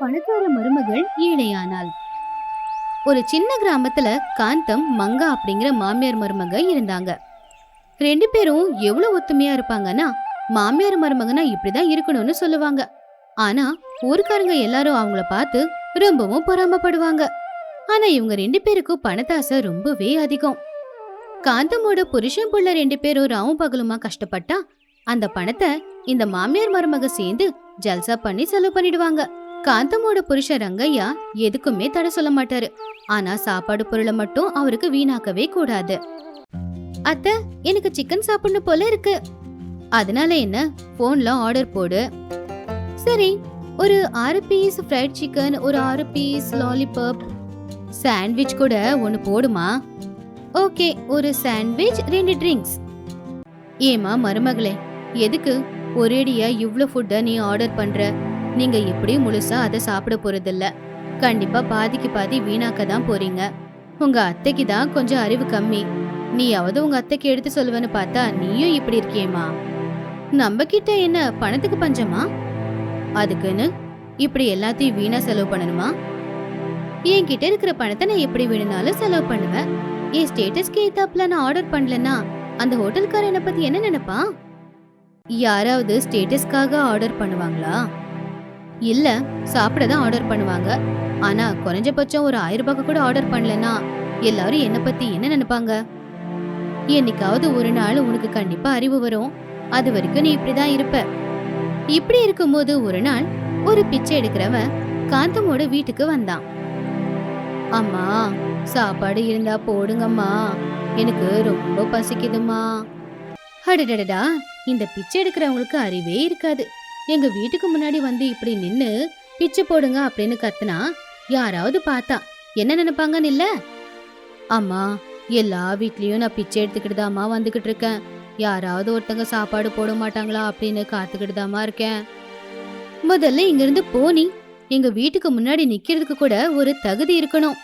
பணக்கார மருமகள் ஏழையானாள். ஒரு சின்ன கிராமத்துல காந்தம் மங்கா அப்படிங்கிற மாமியார் மருமக இருந்தாங்க. ரெண்டு பேரும் எவ்வளவு ஒத்துமையா இருப்பாங்கன்னா மாமியார் மருமகனா இப்படிதான் இருக்கணும்னு சொல்லுவாங்க. ஆனா ஊருக்காரங்க எல்லாரும் அவங்கள பார்த்து ரொம்பவும் பொறாமப்படுவாங்க. ஆனா இவங்க ரெண்டு பேருக்கும் பணத்தாசை ரொம்பவே அதிகம். காந்தமோட புருஷன் புள்ள ரெண்டு பேரும் ராவும் பகலுமா கஷ்டப்பட்டா அந்த பணத்தை இந்த மாமியார் மருமக சேர்ந்து ஜல்சா பண்ணி செலவு பண்ணிடுவாங்க. காந்தமோட புருஷ ரங்கையா எதுக்குமே தடை சொல்ல மாட்டாரு. ஆனா சாப்பாடு பொருளை மட்டும் அவருக்கு வீணாக்கவே கூடாது. அத்த எனக்கு சிக்கன் சாப்பிடணும் போல இருக்கு. அதனால என்ன? போன்ல ஆர்டர் போடு. சரி ஒரு ஆறு பீஸ் ஃப்ரைட் சிக்கன் ஒரு ஆறு பீஸ் லாலிபாப் சாண்ட்விச் கூட ஒன்னு போடுமா? ஓகே ஒரு சாண்ட்விச் ரெண்டு ட்ரிங்க்ஸ் ஏமா மருமகளே எதுக்கு? ஒரேடியா இவ்வளோ ஃபுட்டை நீ ஆர்டர் பண்ற? நீங்க எப்படியும் முழுசா அதை சாப்பிட போறதில்ல. கண்டிப்பா பாதிக்கு பாதி வீணாக்க தான் போறீங்க. உங்க அத்தைக்கு தான் கொஞ்சம் அறிவு கம்மி. நீயாவது உங்க அத்தைக்கு எடுத்து சொல்லுவேன்னு பார்த்தா நீயும் இப்படி இருக்கியேமா நம்ம கிட்ட என்ன பணத்துக்கு பஞ்சமா? அதுக்குன்னு இப்படி எல்லாத்தையும் வீணா செலவு பண்ணணுமா? என்கிட்ட இருக்கிற பணத்தை நான் எப்படி வேணும்னாலும் செலவு பண்ணுவேன். என் ஸ்டேட்டஸ்க்கு ஏத்தாப்புல நான் ஆர்டர் பண்ணலன்னா அந்த ஹோட்டல்காரன் என்னை பத்தி என்ன நினைப்பான்? யாராவது ஸ்டேட்டஸ்க்காக ஆர்டர் பண்ணுவாங்களா? இல்லை சாப்பிட தான் ஆர்டர் பண்ணுவாங்க. ஆனால் குறைஞ்சபட்சம் ஒரு ஆயிரம் ரூபாய்க்கு கூட ஆர்டர் பண்ணலன்னா எல்லாரும் என்னை பற்றி என்ன நினைப்பாங்க? என்னைக்காவது ஒரு நாள் உனக்கு கண்டிப்பாக அறிவு வரும். அது வரைக்கும் நீ இப்படி தான் இருப்ப. இப்படி இருக்கும்போது ஒரு நாள் ஒரு பிச்சை எடுக்கிறவன் காந்தமோட வீட்டுக்கு வந்தான். அம்மா சாப்பாடு இருந்தா போடுங்கம்மா. எனக்கு ரொம்ப பசிக்குதுமா அடடடா இந்த பிச்சை எடுக்கிறவங்களுக்கு அறிவே இருக்காது. எங்க வீட்டுக்கு முன்னாடி வந்து இப்படி நின்னு பிச்சை போடுங்க அப்படின்னு கத்துனா யாராவது பார்த்தா என்ன நினைப்பாங்கன்னு இல்ல? அம்மா எல்லா வீட்லயும் நான் பிச்சை எடுத்துக்கிட்டு தாம்மா வந்துகிட்டு இருக்கேன். யாராவது ஒருத்தங்க சாப்பாடு போட மாட்டாங்களா அப்படின்னு காத்துக்கிட்டு தாம்மா இருக்கேன். முதல்ல இங்கிருந்து போனி எங்க வீட்டுக்கு முன்னாடி நிக்கிறதுக்கு கூட ஒரு தகுதி இருக்கணும்.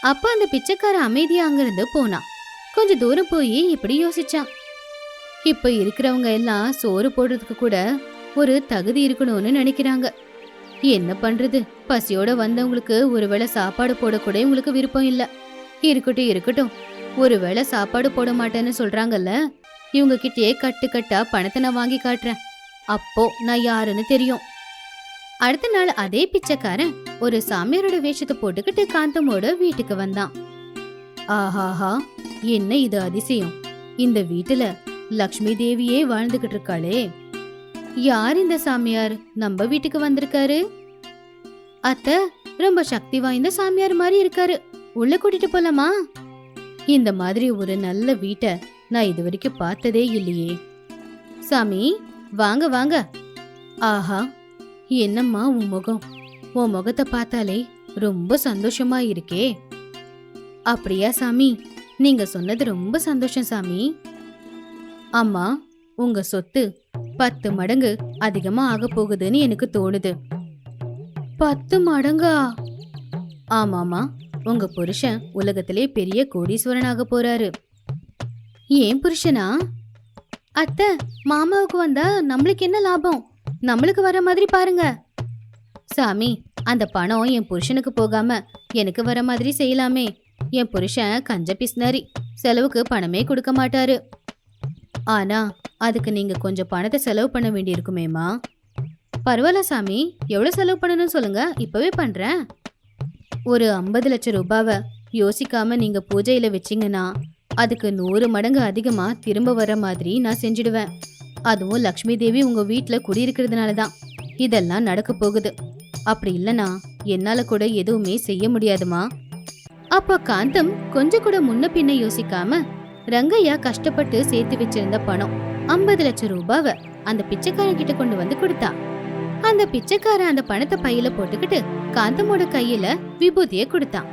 அப்ப அந்த பிச்சைக்கார அமைதியா அங்கிருந்து போனான் கொஞ்ச தூரம் போய் இப்படி யோசிச்சான். இப்ப இருக்கிறவங்க எல்லாம் சோறு போடுறதுக்கு கூட ஒரு தகுதி இருக்கணும்னு நினைக்கிறாங்க. என்ன பண்றது? பசியோட வந்தவங்களுக்கு ஒருவேளை சாப்பாடு போடக்கூட இவங்களுக்கு விருப்பம் இல்ல. இருக்கட்டும் இருக்கட்டும். ஒருவேளை சாப்பாடு போட மாட்டேன்னு சொல்றாங்கல்ல இவங்க கிட்டயே கட்டு கட்டா பணத்தை நான் வாங்கி காட்டுறேன். அப்போ நான் யாருன்னு தெரியும். அடுத்த நாள் அதே பிச்சைக்காரன் ஒரு சாமியாரோட வேஷத்தை போட்டுக்கிட்டு காந்தமோட வீட்டுக்கு வந்தான். ஆஹாஹா என்ன இது அதிசயம்? இந்த வீட்டுல லக்ஷ்மி தேவியே வாழ்ந்துகிட்டு இருக்காளே. யார் இந்த சாமியார்? நம்ம வீட்டுக்கு வந்திருக்காரு. அத்த ரொம்ப சக்தி வாய்ந்த சாமியார் மாதிரி இருக்காரு. உள்ள கூட்டிட்டு போலாமா? இந்த மாதிரி ஒரு நல்ல வீட்டை நான் இது வரைக்கும் பார்த்ததே இல்லையே. சாமி வாங்க வாங்க. ஆஹா என்னம்மா உன் முகம்? உன் முகத்தை பார்த்தாலே ரொம்ப சந்தோஷமா இருக்கே. அப்படியா சாமி நீங்க சொன்னது ரொம்ப சந்தோஷம் சாமி. அம்மா உங்க சொத்து பத்து மடங்கு அதிகமா ஆக போகுதுன்னு எனக்கு தோணுது. பத்து மடங்கா? ஆமாமா உங்க புருஷன் உலகத்திலே பெரிய கோடீஸ்வரனாக போறாரு. ஏன் புருஷனா? அத்தை மாமாவுக்கு வந்தா நம்மளுக்கு என்ன லாபம்? நம்மளுக்கு வர மாதிரி பாருங்க. சாமி அந்த பணம் என் புருஷனுக்கு போகாம எனக்கு வர மாதிரி செய்யலாமே. என் புருஷன் கஞ்ச பிஸ்னரி செலவுக்கு பணமே கொடுக்க மாட்டாரு. ஆனா அதுக்கு நீங்கள் கொஞ்சம் பணத்தை செலவு பண்ண வேண்டியிருக்குமேம்மா. பரவாயில்ல சாமி எவ்வளோ செலவு பண்ணணும்னு சொல்லுங்க இப்போவே பண்ணுறேன் ஒரு ஐம்பது லட்சம் ரூபாவை யோசிக்காமல் நீங்கள் பூஜையில் வச்சீங்கன்னா அதுக்கு நூறு மடங்கு அதிகமாக திரும்ப வர மாதிரி நான் செஞ்சிடுவேன். அதுவும் லக்ஷ்மி தேவி உங்கள் வீட்டில் குடியிருக்கிறதுனால தான். இதெல்லாம் நடக்க போகுது. அப்படி இல்லைன்னா என்னால் கூட எதுவுமே செய்ய முடியாதுமா. அப்போ காந்தம் கொஞ்சம் கூட முன்ன பின்ன யோசிக்காம ரங்கையா கஷ்டப்பட்டு சேர்த்து வச்சிருந்த பணம். ஐம்பது லட்சம் ரூபாவை அந்த பிச்சைக்காரன் கிட்ட கொண்டு வந்து கொடுத்தா. அந்த பிச்சைக்காரன் அந்த பணத்தை பையில போட்டுக்கிட்டு காந்தமோட கையில விபூதிய கொடுத்தான்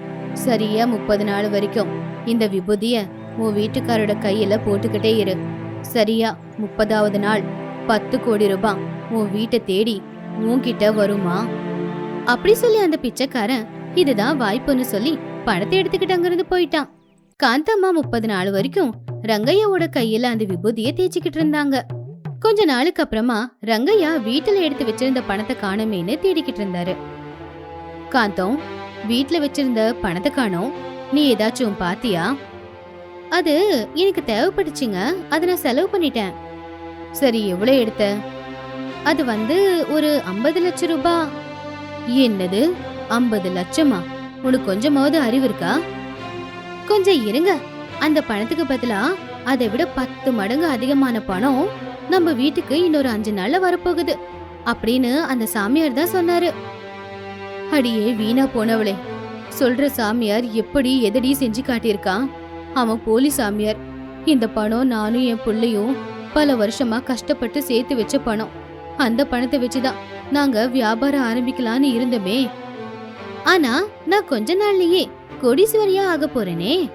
சரியா முப்பது நாள் வரைக்கும் இந்த விபூதிய உன் வீட்டுக்காரோட கையில போட்டுக்கிட்டே இரு. சரியா முப்பதாவது நாள் பத்து கோடி ரூபாய் உன் வீட்டை தேடி உன்கிட்ட வருமா? அப்படி சொல்லி அந்த பிச்சைக்காரன் இதுதான் வாய்ப்புன்னு சொல்லி பணத்தை எடுத்துக்கிட்டு அங்கிருந்து போயிட்டான். காந்தம்மா முப்பது நாள் வரைக்கும் ரங்கையாவோட கையில அந்த விபூதிய தேய்ச்சிக்கிட்டு இருந்தாங்க. கொஞ்ச நாளுக்கு அப்புறமா ரங்கையா வீட்டுல எடுத்து வச்சிருந்த பணத்தை காணுமேன்னு தேடிக்கிட்டு இருந்தாரு. காந்தம் வீட்டுல வச்சிருந்த பணத்தை காணோம். நீ ஏதாச்சும் பாத்தியா? அது எனக்கு தேவைப்பட்டுச்சுங்க. அதை நான் செலவு பண்ணிட்டேன். சரி எவ்வளோ எடுத்த? அது வந்து ஒரு ஐம்பது லட்சம் ரூபா. என்னது? ஐம்பது லட்சமா? உனக்கு கொஞ்சமாவது அறிவு இருக்கா? கொஞ்சம் இருங்க. அந்த பணத்துக்கு பதிலா அதை விட பத்து மடங்கு அதிகமான பணம் நம்ம வீட்டுக்கு இன்னொரு அஞ்சு நாள்ல வரப்போகுது அப்படின்னு அந்த சாமியார் தான் சொன்னாரு. அடியே வீணா போனவளே. சொல்ற சாமியார் எப்படி எதடி செஞ்சு காட்டியிருக்கான் அவன் போலி சாமியார். இந்த பணம் நானும் என் பிள்ளையும் பல வருஷமா கஷ்டப்பட்டு சேர்த்து வச்ச பணம். அந்த பணத்தை வச்சுதான் நாங்க வியாபாரம் ஆரம்பிக்கலான்னு இருந்தோமே. ஆனா நான் கொஞ்ச நாள்லயே கோடீஸ்வரியா ஆக போறேனே.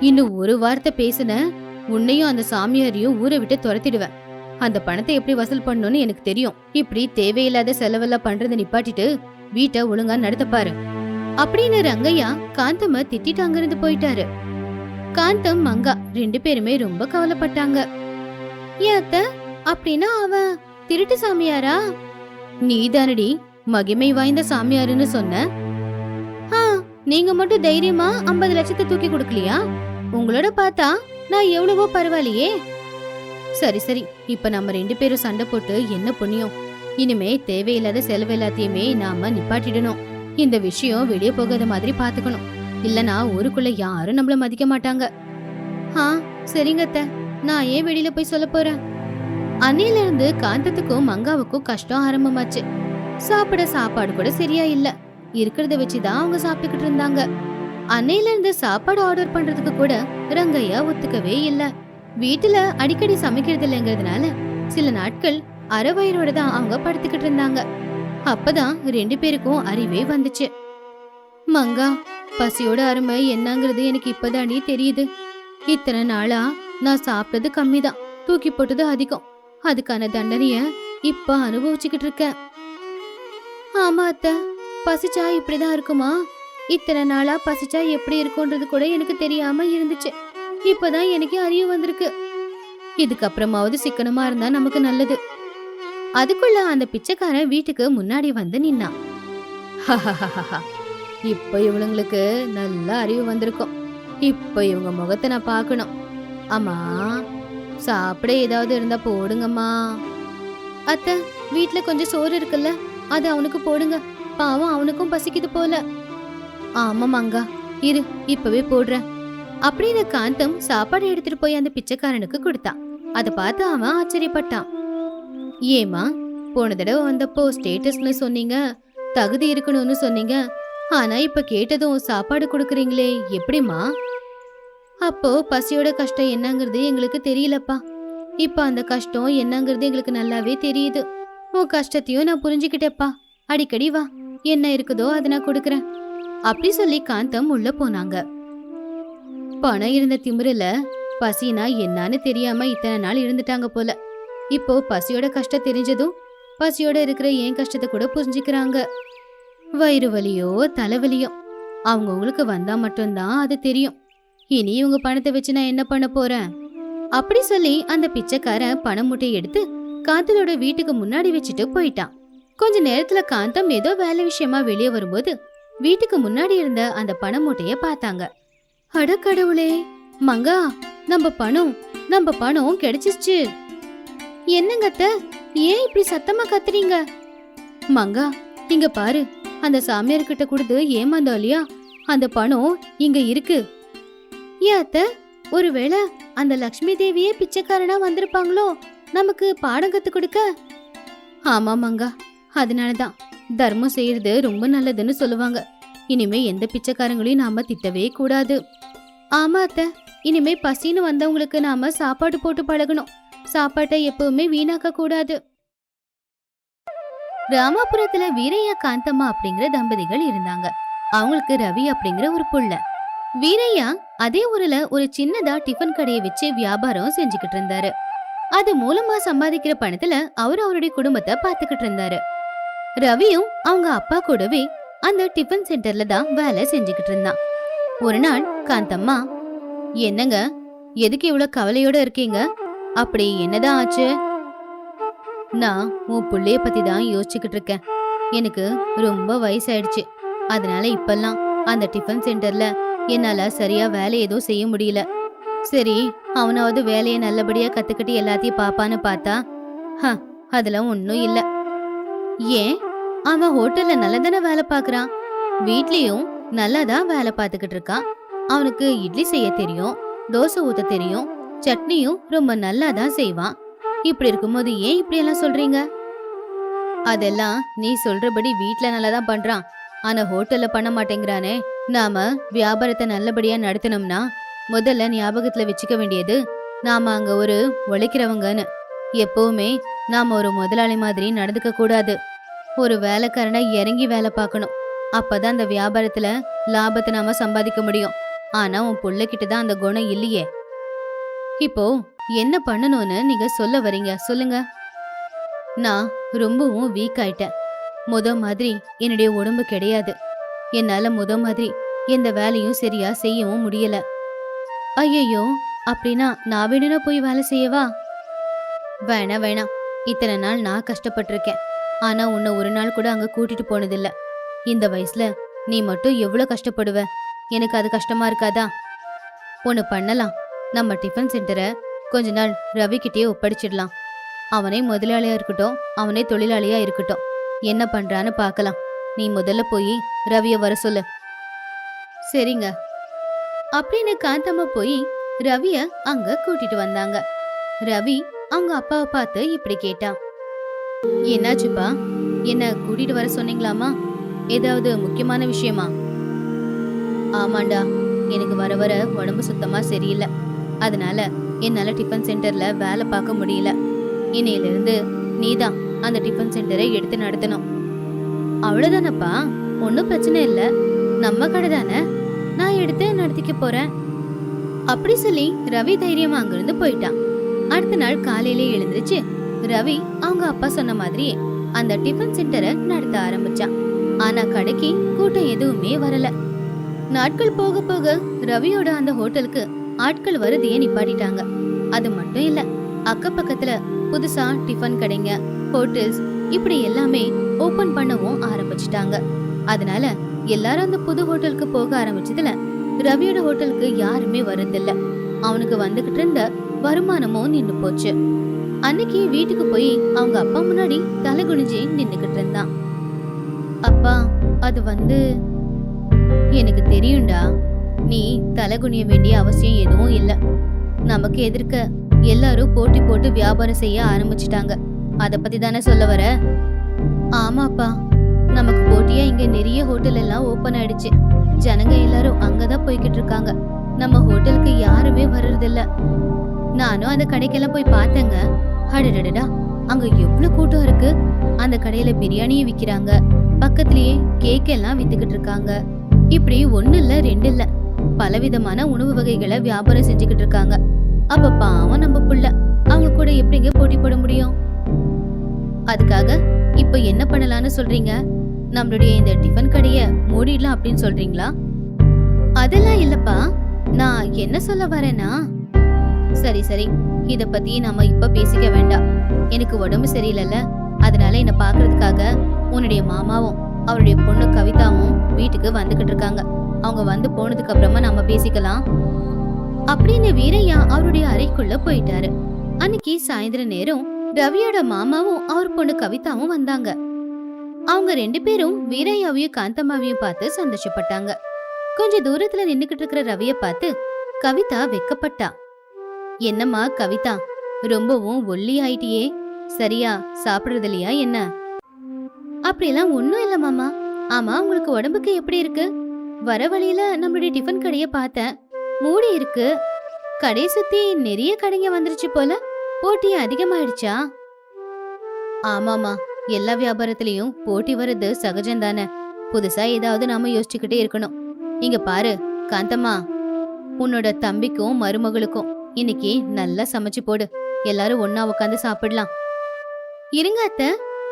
இன்னும் ஒரு வார்த்தை பேசுன உன்னையும் அந்த சாமியாரையும் ஊரை விட்டு துரத்திடுவேன். அந்த பணத்தை எப்படி வசூல் பண்ணணும்னு எனக்கு தெரியும். இப்படி தேவையில்லாத செலவெல்லாம் பண்றதை நிப்பாட்டிட்டு வீட்டை ஒழுங்கா நடத்த பாரு அப்படின்னு ரங்கையா காந்தம திட்டிட்டு அங்கிருந்து போயிட்டாரு. காந்தம் மங்கா ரெண்டு பேருமே ரொம்ப கவலைப்பட்டாங்க. ஏத்த அப்படின்னா அவன் திருட்டு சாமியாரா? நீதானடி மகிமை வாய்ந்த சாமியாருன்னு சொன்ன நீங்க மட்டும் தைரியமா ஐம்பது லட்சத்தை தூக்கி கொடுக்கலையா? உங்களோட பார்த்தா நான் எவ்வளவோ பரவாயில்லையே. சரி சரி. இப்ப நம்ம ரெண்டு பேரும் சண்டை போட்டு என்ன புண்ணியம்? இனிமே தேவையில்லாத செலவு எல்லாத்தையுமே நாம நிப்பாட்டிடணும். இந்த விஷயம் வெளியே போகாத மாதிரி பாத்துக்கணும் இல்லனா ஊருக்குள்ள யாரும் நம்மள மதிக்க மாட்டாங்க. ஆ சரிங்கத்தை நான் ஏன் வெளியில போய் சொல்ல போறேன்? அன்னையில இருந்து காந்தத்துக்கும் மங்காவுக்கும் கஷ்டம் ஆரம்பமாச்சு. சாப்பிட சாப்பாடு கூட சரியா இல்லை. இருக்கிறத வச்சு தான் அவங்க சாப்பிட்டுக்கிட்டு இருந்தாங்க. அன்னையில இருந்து சாப்பாடு ஆர்டர் பண்றதுக்கு கூட ரங்கையா ஒத்துக்கவே இல்ல. வீட்டுல அடிக்கடி சமைக்கிறது இல்லைங்கிறதுனால சில நாட்கள் அறவயிறோட தான் அவங்க படுத்துக்கிட்டு இருந்தாங்க. அப்பதான் ரெண்டு பேருக்கும் அறிவே வந்துச்சு. மங்கா பசியோட அருமை என்னங்கிறது எனக்கு இப்பதானே தெரியுது. இத்தனை நாளா நான் சாப்பிட்டது கம்மிதான் தூக்கி போட்டது அதிகம். அதுக்கான தண்டனைய இப்ப அனுபவிச்சுக்கிட்டு இருக்கேன். ஆமா அத்தை. பசிச்சா இப்படிதான் இருக்குமா? இத்தனை நாளா பசிச்சா எப்படி இருக்கும்ன்றது கூட எனக்கு தெரியாம இருந்துச்சு. இப்பதான் எனக்கு அறிவு வந்திருக்கு. இதுக்கப்புறமாவது சிக்கனமா இருந்தா நமக்கு நல்லது. அதுக்குள்ள அந்த பிச்சைக்காரன் வீட்டுக்கு முன்னாடி வந்து நின்னான். இப்ப இவளுங்களுக்கு நல்ல அறிவு வந்திருக்கும். இப்ப இவங்க முகத்தை நான் பார்க்கணும். அம்மா சாப்பிட ஏதாவது இருந்தா போடுங்கம்மா. அத்தை வீட்டுல கொஞ்சம் சோறு இருக்குல்ல அது அவனுக்கு போடுங்க. பாவம் அவனுக்கும் பசிக்குது போல. ஆமா மங்கா இரு இப்பவே போடுறேன். அப்படின்னு காந்தம் சாப்பாடு எடுத்துட்டு போய் அந்த பிச்சைக்காரனுக்கு கொடுத்தான். அதை பார்த்து அவன் ஆச்சரியப்பட்டான். ஏமா போன தடவை வந்தப்போ ஸ்டேட்டஸ்னு சொன்னீங்க தகுதி இருக்கணும்னு சொன்னீங்க ஆனா இப்ப கேட்டதும் சாப்பாடு கொடுக்குறீங்களே எப்படிம்மா? அப்போ பசியோட கஷ்டம் என்னங்கிறது எங்களுக்கு தெரியலப்பா. இப்ப அந்த கஷ்டம் என்னங்கிறது எங்களுக்கு நல்லாவே தெரியுது. உன் கஷ்டத்தையும் நான் புரிஞ்சுக்கிட்டேப்பா அடிக்கடி வா. என்ன இருக்குதோ அதை நான் கொடுக்குறேன். அப்படி சொல்லி காந்தம் உள்ள போனாங்க. பணம் இருந்த திமிருல பசினா என்னன்னு தெரியாம இத்தனை நாள் இருந்துட்டாங்க போல. இப்போ பசியோட கஷ்டம் தெரிஞ்சதும் பசியோட இருக்கிற ஏன் கஷ்டத்தை கூட புரிஞ்சுக்கிறாங்க. வயிறு வலியோ தலைவலியோ அவங்கவுங்களுக்கு வந்தா மட்டும்தான் அது தெரியும். இனி இவங்க பணத்தை வச்சு நான் என்ன பண்ண போறேன்? அப்படி சொல்லி அந்த பிச்சைக்காரன் பணம் மூட்டையை எடுத்து காந்தலோட வீட்டுக்கு முன்னாடி வச்சுட்டு போயிட்டான். கொஞ்ச நேரத்துல காந்தம் ஏதோ வேலை விஷயமா வெளியே வரும்போது வீட்டுக்கு முன்னாடி இருந்த அந்த பண மூட்டைய பார்த்தாங்க. அட கடவுளே மங்கா நம்ம பணம் நம்ம பணம் கிடைச்சிச்சு என்னங்கத்த ஏன் இப்படி சத்தமா கத்துறீங்க? மங்கா இங்க பாரு அந்த சாமியார் கிட்ட கொடுத்து ஏமாந்தோம் இல்லையா? அந்த பணம் இங்க இருக்கு. ஏன் அத்தை ஒருவேளை அந்த லக்ஷ்மி தேவியே பிச்சைக்காரனா வந்திருப்பாங்களோ? நமக்கு பாடம் கத்து கொடுக்க? ஆமா மங்கா அதனால தான் தர்மம் செய்யறது ரொம்ப நல்லதுன்னு சொல்லுவாங்க. இனிமே எந்த பிச்சைக்காரங்களையும் நாம திட்டவே கூடாது. ஆமா அத்தை. இனிமே பசின்னு வந்தவங்களுக்கு நாம சாப்பாடு போட்டு பழகணும். சாப்பாட்டை எப்பவுமே வீணாக்க கூடாது. ராமாபுரத்துல வீரையா காந்தம்மா அப்படிங்கிற தம்பதிகள் இருந்தாங்க. அவங்களுக்கு ரவி அப்படிங்கிற ஒரு புள்ள. வீரையா அதே ஊர்ல ஒரு சின்னதா டிஃபன் கடையை வச்சு வியாபாரம் செஞ்சுக்கிட்டு இருந்தாரு. அது மூலமா சம்பாதிக்கிற பணத்துல அவர் அவருடைய குடும்பத்தை பாத்துக்கிட்டு இருந்தாரு. ரவியும் அவங்க அப்பா கூடவே அந்த டிஃபன் சென்டர்ல தான் வேலை செஞ்சுக்கிட்டு இருந்தான். ஒரு நாள் காந்தம்மா என்னங்க எதுக்கு இவ்வளவு கவலையோட இருக்கீங்க? அப்படி என்னதான் ஆச்சு? நான் உன் பிள்ளைய பத்தி தான் யோசிச்சுக்கிட்டு இருக்கேன். எனக்கு ரொம்ப வயசாயிடுச்சு. அதனால இப்பெல்லாம் அந்த டிஃபன் சென்டர்ல என்னால சரியா வேலை எதுவும் செய்ய முடியல. சரி அவனாவது வேலையை நல்லபடியா கத்துக்கிட்டு எல்லாத்தையும் பாப்பான்னு பார்த்தா ஹ அதெல்லாம் ஒன்றும் இல்ல. ஏன்? அவன் ஹோட்டல்ல நல்லதான வேலை பாக்குறான். வீட்லயும் நல்லாதான் வேலை பார்த்துக்கிட்டு இருக்கான். அவனுக்கு இட்லி செய்ய தெரியும் தோசை ஊத்த தெரியும் சட்னியும் ரொம்ப நல்லா தான் செய்வான். இப்படி இருக்கும்போது ஏன் இப்படி எல்லாம் சொல்றீங்க? அதெல்லாம் நீ சொல்றபடி வீட்ல நல்லா தான் பண்றான். ஆனா ஹோட்டல்ல பண்ண மாட்டேங்கிறானே. நாம வியாபாரத்தை நல்லபடியா நடத்தணும்னா முதல்ல ஞாபகத்துல வச்சுக்க வேண்டியது நாம அங்க ஒரு உழைக்கிறவங்கன்னு. எப்பவுமே நாம ஒரு முதலாளி மாதிரி நடந்துக்க கூடாது. ஒரு வேலைக்காரனை இறங்கி வேலை பார்க்கணும். அப்பதான் அந்த வியாபாரத்துல லாபத்தை நாம சம்பாதிக்க முடியும். ஆனா உன் பிள்ளைகிட்ட தான் அந்த குணம் இல்லையே. இப்போ என்ன பண்ணணும்னு நீங்க சொல்ல வரீங்க? சொல்லுங்க. நான் ரொம்பவும் வீக் ஆயிட்டேன். முத மாதிரி என்னுடைய உடம்பு கிடையாது. என்னால முத மாதிரி எந்த வேலையும் சரியா செய்யவும் முடியல. ஐயையோ அப்படின்னா நான் வேணும்னா போய் வேலை செய்யவா? வேணாம் வேணாம். இத்தனை நாள் நான் கஷ்டப்பட்டிருக்கேன். ஆனா உன்னை ஒரு நாள் கூட அங்க கூட்டிட்டு போனதில்ல. இந்த வயசுல நீ மட்டும் எவ்வளவு கஷ்டப்படுவ? எனக்கு அது கஷ்டமா இருக்காதா? ஒன்னு பண்ணலாம். நம்ம டிஃபன் சென்டரை கொஞ்ச நாள் ரவி ஒப்படைச்சிடலாம். அவனே முதலாளியா இருக்கட்டும் அவனே தொழிலாளியா இருக்கட்டும். என்ன பண்றான்னு பார்க்கலாம் நீ முதல்ல போய் ரவிய வர சொல்லு. சரிங்க. அப்படின்னு காந்தம்மா போய் ரவிய அங்க கூட்டிட்டு வந்தாங்க. ரவி அவங்க அப்பாவை பார்த்து இப்படி கேட்டான் என்னாச்சுப்பா? என்ன கூட்டிட்டு வர சொன்னீங்களாமா? ஏதாவது முக்கியமான விஷயமா? ஆமாண்டா எனக்கு வர வர உடம்பு சுத்தமா சரியில்லை. அதனால என்னால டிஃபன் சென்டர்ல வேலை பார்க்க முடியல. இன்னையிலிருந்து நீதான் அந்த டிஃபன் சென்டரை எடுத்து நடத்தணும். அவ்வளவுதானப்பா? ஒன்றும் பிரச்சனை இல்லை. நம்ம கடை தானே? நான் எடுத்து நடத்திக்க போறேன். அப்படி சொல்லி ரவி தைரியமா அங்கிருந்து போயிட்டான். அடுத்த நாள் காலையிலே எழுந்திருச்சு ரவி அவங்க அப்பா சொன்ன மாதிரி அந்த டிஃபன் சென்டரை நடத்த ஆரம்பிச்சான். ஆனா கடைக்கு கூட்டம் எதுவுமே வரல. நாட்கள் போக போக ரவியோட அந்த ஹோட்டலுக்கு ஆட்கள் வருதையே நிப்பாட்டிட்டாங்க. அது மட்டும் இல்ல அக்க பக்கத்துல புதுசா டிஃபன் கடைங்க ஹோட்டல்ஸ் இப்படி எல்லாமே ஓபன் பண்ணவும் ஆரம்பிச்சிட்டாங்க. அதனால எல்லாரும் அந்த புது ஹோட்டலுக்கு போக ஆரம்பிச்சதுல ரவியோட ஹோட்டலுக்கு யாருமே வரதில்ல அவனுக்கு வந்துகிட்டு இருந்த வருமானமும் நின்னு போச்சு. அன்னைக்கு வீட்டுக்கு போய் அவங்க அப்பா முன்னாடி தலை குனிஞ்சு நின்னுகிட்டு இருந்தான். அப்பா அது வந்து எனக்கு தெரியும்டா. நீ தலை குனிய வேண்டிய அவசியம் எதுவும் இல்ல. நமக்கு எதிர்க்க எல்லாரும் போட்டி போட்டு வியாபாரம் செய்ய ஆரம்பிச்சிட்டாங்க. அத பத்தி தானே சொல்ல வர? ஆமாப்பா. நமக்கு போட்டியா இங்க நிறைய ஹோட்டல் எல்லாம் ஓபன் ஆயிடுச்சு. ஜனங்க எல்லாரும் அங்கதான் போய்கிட்டு இருக்காங்க. நம்ம ஹோட்டலுக்கு யாருமே வர்றதில்ல. நானும் அந்த கடைக்கெல்லாம் போய் பார்த்தேங்க. அடடடடா அங்க எவ்வளவு கூட்டம் இருக்கு? அந்த கடையில பிரியாணியும் விக்கிறாங்க. பக்கத்திலேயே கேக் எல்லாம் வித்துக்கிட்டு இருக்காங்க. இப்படி ஒண்ணு இல்ல ரெண்டு இல்ல. பலவிதமான உணவு வகைகளை வியாபாரம் செஞ்சுக்கிட்டு இருக்காங்க. அப்ப பாவம் நம்ம புள்ள. அவங்க கூட எப்படிங்க போட்டி போட முடியும்? அதுக்காக இப்ப என்ன பண்ணலாம்னு சொல்றீங்க? நம்மளுடைய இந்த டிஃபன் கடைய மூடிடலாம் அப்படின்னு சொல்றீங்களா? அதெல்லாம் இல்லப்பா. நான் என்ன சொல்ல வரேன்னா சரி சரி. இத பத்தி நாம இப்ப பேசிக்க வேண்டாம். எனக்கு உடம்பு சரியில்லைல்ல. அதனால என்ன பாக்குறதுக்காக உன்னுடைய மாமாவும் அவருடைய பொண்ணு கவிதாவும் வீட்டுக்கு வந்துகிட்டு இருக்காங்க. அவங்க வந்து போனதுக்கு அப்புறமா நம்ம பேசிக்கலாம். அப்படின்னு வீரையா அவருடைய அறைக்குள்ள போயிட்டாரு. அன்னைக்கு சாயந்தர நேரம் ரவியோட மாமாவும் அவர் பொண்ணு கவிதாவும் வந்தாங்க. அவங்க ரெண்டு பேரும் வீரையாவையும் காந்தம்மாவையும் பார்த்து சந்தோஷப்பட்டாங்க. கொஞ்ச தூரத்துல நின்னுகிட்டு இருக்கிற ரவிய பார்த்து கவிதா வெக்கப்பட்டா. என்னம்மா கவிதா? ரொம்பவும் ஒல்லி ஆயிட்டியே சரியா சாப்பிடுறது இல்லையா என்ன? அப்படிலாம் ஒன்றும் இல்லை மாமா. ஆமா உங்களுக்கு உடம்புக்கு எப்படி இருக்கு? வர வழியில நம்மளுடைய டிஃபன் கடையை பார்த்தேன். மூடி இருக்கு. கடையை சுத்தி நிறைய கடைங்க வந்துருச்சு போல. போட்டி அதிகமாயிடுச்சா? ஆமாமா எல்லா வியாபாரத்திலயும் போட்டி வர்றது சகஜம் தானே புதுசா ஏதாவது நாம யோசிச்சுக்கிட்டே இருக்கணும். இங்க பாரு காந்தம்மா. உன்னோட தம்பிக்கும் மருமகளுக்கும் இன்னைக்கு நல்லா சமைச்சு போடு. எல்லாரும் ஒன்னா உட்காந்து சாப்பிடலாம். இருங்க அத்த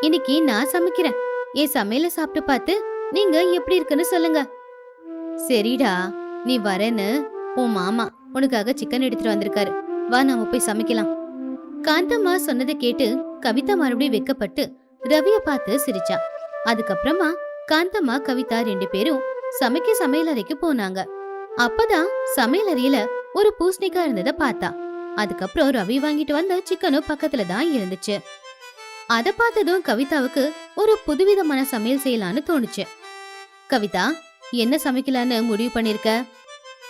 இன்னைக்கு நான் சமைக்கிறேன். என் சமையல சாப்பிட்டு பார்த்து நீங்க எப்படி இருக்குன்னு சொல்லுங்க. சரிடா நீ வரேன்னு உன் மாமா உனக்காக சிக்கன் எடுத்துட்டு வந்திருக்காரு. வா நாம போய் சமைக்கலாம். காந்தம்மா சொன்னதை கேட்டு கவிதா மறுபடியும் வெக்கப்பட்டு ரவிய பார்த்து சிரிச்சா. அதுக்கப்புறமா காந்தம்மா கவிதா ரெண்டு பேரும் சமைக்க சமையல் அறைக்கு போனாங்க. அப்பதான் சமையல் அறையில ஒரு பூசணிக்காய் இருந்தத பார்த்தா. அதுக்கப்புறம் ரவி வாங்கிட்டு வந்த சிக்கனும் பக்கத்துல தான் இருந்துச்சு. அத பார்த்ததும் கவிதாவுக்கு ஒரு புதுவிதமான சமையல் செய்யலான்னு தோணுச்சு. கவிதா என்ன சமைக்கலான்னு முடிவு பண்ணிருக்க?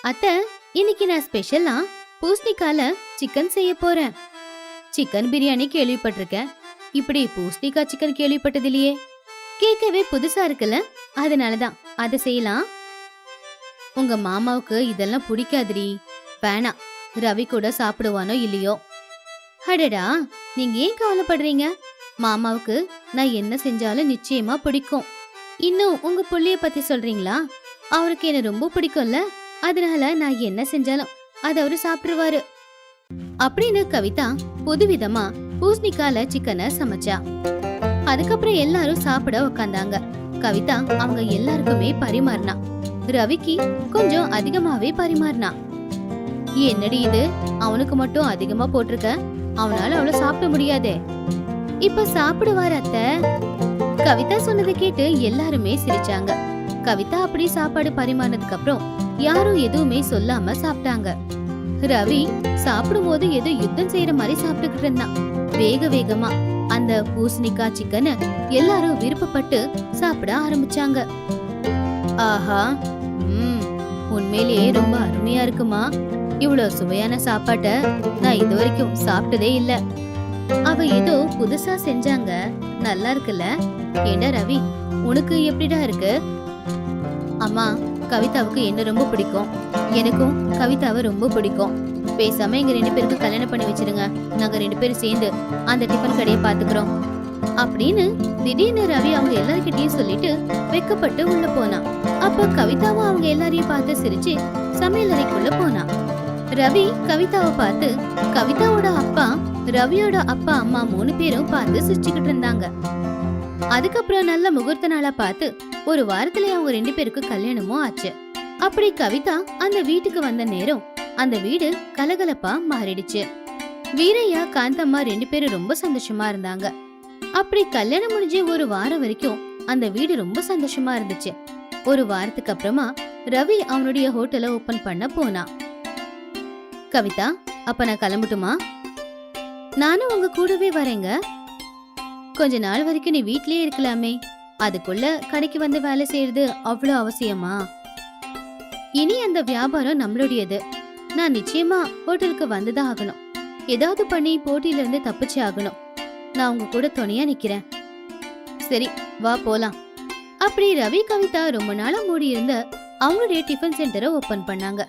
அத்த இன்னைக்கு நான் ஸ்பெஷலா பூசணிக்கால சிக்கன் செய்ய போறேன். சிக்கன் பிரியாணி கேள்விப்பட்டிருக்கேன் இப்படி பூசணிக்காய் சிக்கன் கேள்விப்பட்டது இல்லையே கேட்கவே புதுசா இருக்குல்ல? அதனாலதான். அதை செய்யலாம். உங்க மாமாவுக்கு இதெல்லாம் பிடிக்காதுடி. வேணாம் ரவி கூட சாப்பிடுவானோ இல்லையோ? அடடா நீங்க ஏன் கவலைப்படுறீங்க? மாமாவுக்கு நான் என்ன செஞ்சாலும் நிச்சயமா பிடிக்கும். இன்னும் உங்க புள்ளைய பத்தி சொல்றீங்களா? அவருக்கு என்ன ரொம்ப பிடிக்கும்ல? அதனால நான் என்ன செஞ்சாலும் அதை அவரு சாப்பிடுவாரு. அப்படின்னு கவிதா புதுவிதமா பூசணிக்கால சிக்கனை சமைச்சா. அதுக்கப்புறம் எல்லாரும் சாப்பிட உக்காந்தாங்க. கவிதா அவங்க எல்லாருக்குமே பரிமாறினா. ரவிக்கு கொஞ்சம் அதிகமாவே பரிமாறினா. என்னடி இது? அவனுக்கு மட்டும் அதிகமா போட்டிருக்க? அவனால அவ்வளவு சாப்பிட முடியாதே. இப்ப சாப்பிடுவார் அத்த. கவிதா சொன்னதை கேட்டு எல்லாருமே சிரிச்சாங்க. கவிதா அப்படி சாப்பாடு பரிமாறினதுக்கு அப்புறம் யாரும் எதுவுமே சொல்லாம சாப்பிட்டாங்க. ரவி சாப்பிடும்போது ஏதோ யுத்தம் செய்யற மாதிரி சாப்பிட்டுக்கிட்டு இருந்தான். வேக வேகமா அந்த பூசணிக்காய் சிக்கனை எல்லாரும் விருப்பப்பட்டு சாப்பிட ஆரம்பிச்சாங்க. ஆஹா உம் உண்மையிலேயே ரொம்ப அருமையா இருக்குமா? இவ்வளவு சுவையான சாப்பாட்ட நான் இது வரைக்கும் சாப்பிட்டதே இல்ல. அவ ஏதோ புதுசா செஞ்சாங்க. நல்லா இருக்குல்ல? ஏண்டா ரவி உனக்கு எப்படிடா இருக்கு? அம்மா கவிதாவுக்கு என்ன ரொம்ப பிடிக்கும்? எனக்கும் கவிதாவை ரொம்ப பிடிக்கும். பேசாம எங்க ரெண்டு பேருக்கும் கல்யாணம் பண்ணி வச்சிருங்க. நாங்க ரெண்டு பேரும் சேர்ந்து அந்த டிஃபன் கடையை பாத்துக்கிறோம் அப்படின்னு திடீர்னு ரவி அவங்க எல்லார்கிட்டயும் சொல்லிட்டு வெக்கப்பட்டு உள்ள போனான் அப்ப கவிதாவும் அவங்க எல்லாரையும் பார்த்து சிரிச்சு சமையல் அறைக்குள்ள போனா. ரவி கவிதாவை பார்த்து கவிதாவோட அப்பா ரவியோட அப்பா அம்மா மூணு பேரும் பார்த்து சிரிச்சுக்கிட்டு இருந்தாங்க. அதுக்கப்புறம் நல்ல முகூர்த்த நாளா பார்த்து ஒரு வாரத்துல அவங்க ரெண்டு பேருக்கு கல்யாணமும் ஆச்சு. அப்படி கவிதா அந்த வீட்டுக்கு வந்த நேரம் அந்த வீடு கலகலப்பா மாறிடுச்சு. வீரையா காந்தம்மா ரெண்டு பேரும் ரொம்ப சந்தோஷமா இருந்தாங்க. அப்படி கல்யாணம் முடிஞ்சு ஒரு வாரம் வரைக்கும் அந்த வீடு ரொம்ப சந்தோஷமா இருந்துச்சு. ஒரு வாரத்துக்கு அப்புறமா ரவி அவனுடைய ஹோட்டலை ஓபன் பண்ண போனான் கவிதா அப்ப நான் கிளம்பட்டுமா? நானும் உங்க கூடவே வரேங்க. கொஞ்ச நாள் வரைக்கும் நீ வீட்லயே இருக்கலாமே. அதுக்குள்ள கடைக்கு வந்து வேலை செய்யறது அவ்வளோ அவசியமா? இனி அந்த வியாபாரம் நம்மளுடையது. நான் நிச்சயமா ஹோட்டலுக்கு வந்துதான் ஆகணும். ஏதாவது பண்ணி போட்டியில இருந்து தப்பிச்சு ஆகணும். நான் உங்க கூட துணையா நிக்கிறேன். சரி வா போலாம். அப்படி ரவி கவிதா ரொம்ப நாளா மூடி இருந்த அவங்களுடைய டிஃபன் சென்டரை ஓபன் பண்ணாங்க.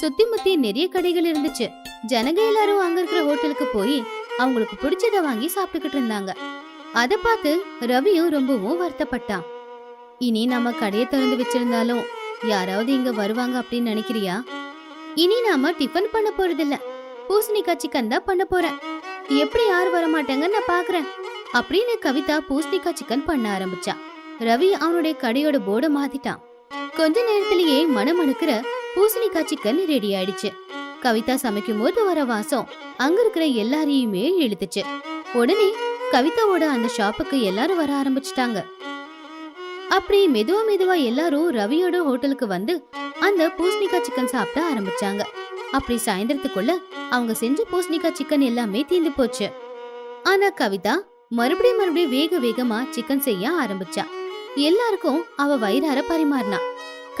சுத்தி முத்தி நிறைய கடைகள் இருந்துச்சு. ஜனங்க எல்லாரும் அங்க இருக்கிற ஹோட்டலுக்கு போய் அவங்களுக்கு பிடிச்சத வாங்கி சாப்பிட்டுக்கிட்டு இருந்தாங்க. அத பார்த்து ரவியும் ரொம்பவும் வருத்தப்பட்டான். இனி நம்ம கடையை திறந்து வச்சிருந்தாலும் யாராவது இங்க வருவாங்க அப்படின்னு நினைக்கிறியா? இனி நாம டிஃபன் பண்ண போறதில்ல. பூசணிக்காய் சிக்கன் தான் பண்ண போறேன். எப்படி யார் வர மாட்டாங்கன்னு நான் பாக்குறேன் அப்படின்னு கவிதா பூசணிக்காய் சிக்கன் பண்ண ஆரம்பிச்சா. ரவி அவனுடைய கடையோட போர்டை மாத்திட்டான். கொஞ்ச நேரத்திலேயே மணமணுக்கிற பூசணிக்காய் சிக்கன் ரெடி ஆயிடுச்சு. கவிதா சமைக்கும் போது வர வாசம் அங்க இருக்கிற எல்லாரையுமே இழுத்துச்சு. உடனே கவிதாவோட அந்த ஷாப்புக்கு எல்லாரும் வர ஆரம்பிச்சிட்டாங்க. அப்படி மெதுவா மெதுவா எல்லாரும் ரவியோட ஹோட்டலுக்கு வந்து அந்த பூசணிக்காய் சிக்கன் சாப்பிட ஆரம்பிச்சாங்க. அப்படி சாயந்தரத்துக்குள்ள அவங்க செஞ்ச பூசணிக்காய் சிக்கன் எல்லாமே தீந்து போச்சு. ஆனா கவிதா மறுபடியும் மறுபடியும் வேக வேகமா சிக்கன் செய்ய ஆரம்பிச்சா. எல்லாருக்கும் அவ வயிறார பரிமாறினா.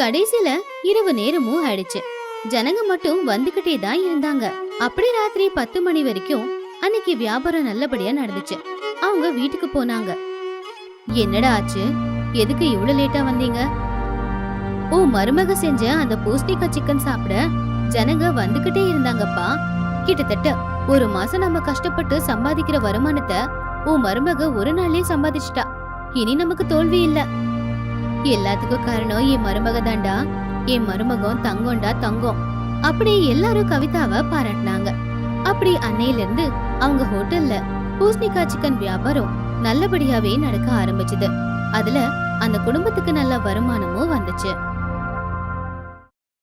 கடைசில இரவு நேரமும் ஆயிடுச்சு. ஜனங்க மட்டும் வந்துகிட்டே தான் இருந்தாங்க. அப்படி ராத்திரி பத்து மணி வரைக்கும் அன்னைக்கு வியாபாரம் நல்லபடியா நடந்துச்சு. அவங்க வீட்டுக்கு போனாங்க. என்னடா ஆச்சு? எதுக்கு இவ்வளவு லேட்டா வந்தீங்க? ஓ மருமக செஞ்ச அந்த பூஸ்டிகா சிக்கன் சாப்பிட ஜனங்க வந்துகிட்டே இருந்தாங்கப்பா. கிட்டத்தட்ட ஒரு மாசம் நம்ம கஷ்டப்பட்டு சம்பாதிக்கிற வருமானத்தை உன் மருமக ஒரு நாள்லயே சம்பாதிச்சிட்டா. இனி நமக்கு தோல்வி இல்ல. எல்லாத்துக்கும் காரணம் என் மருமக தாண்டா என் மருமகம் தங்கம்டா தங்கம். அப்படி எல்லாரும் கவிதாவை பாராட்டினாங்க. அப்படி அன்னையில இருந்து அவங்க ஹோட்டல்ல பூஸ்னிகா சிக்கன் வியாபாரம் நல்லபடியாவே நடக்க ஆரம்பிச்சது. அதுல அந்த குடும்பத்துக்கு நல்ல வருமானமும் வந்துச்சு.